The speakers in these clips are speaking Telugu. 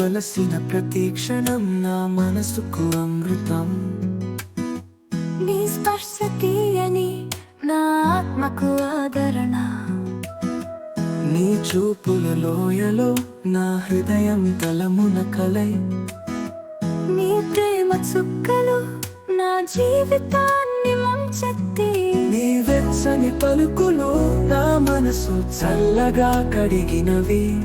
కలిసిన ప్రతి క్షణం నా మనసుకు అమృతం. నీ స్పర్శ తీయని నా ఆత్మకు ఆదరణ. నీ చూపుల లోయలో నా హృదయం తలమున కలై. నీ ప్రేమ చుక్కలు నా జీవితాన్ని ముంచెత్తి. నీ వెచ్చని పలుకులు నా మనసు చల్లగా కడిగినవి.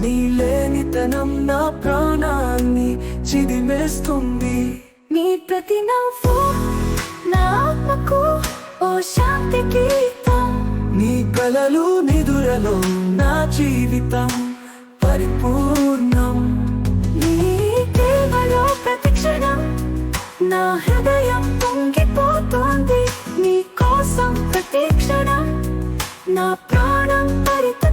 నీ లేనితనం నా ప్రాణాన్ని చిదిమేస్తుంది. నీ ప్రతి నవ్వు నా ఆత్మకు ఓ శాంతి గీతం. నీ కలలు నిదురలో నా జీవితం పరిపూర్ణం. నీ ప్రేమలో ప్రతి క్షణం నా హృదయం పొంగిపోతోంది. నీ కోసం ప్రతి క్షణం నా ప్రాణం పరితపిస్తోంది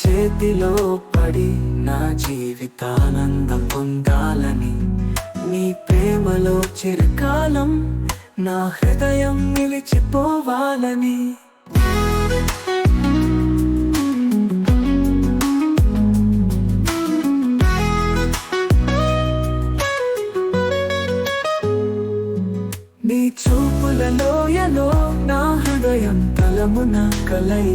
చేతిలో పడి నా జీవితానందం పొందాలని నీ ప్రేమలో చిరకాలం నా హృదయం నిలిచిపోవాలని. నీ చూపుల లోయలో నా హృదయం తలమున కలై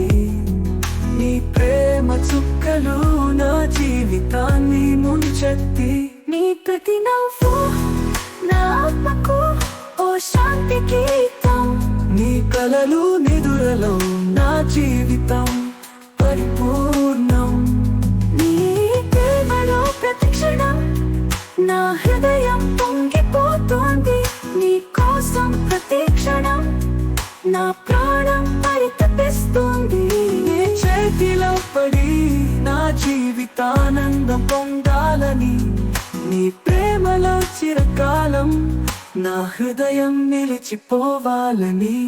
నీ ప్రేమ చుక్కలు నా జీవితాన్ని ముంచెత్తి. నీ ప్రతి నవ్వు నా ఆత్మకు ఓ శాంతి గీతం. నీ కలలు నిదురలో నా జీవితం పరిపూర్ణం. నీ ప్రేమలో ప్రతి క్షణం నా హృదయం పొంగిపోతోంది. నీ కోసం ప్రతి క్షణం నా ప్రాణం పరితపిస్తుంది. చేతిలో పడి నా జీవితానందం పొందాలని నీ ప్రేమలో చిరకాలం నా హృదయం నిలిచిపోవాలని.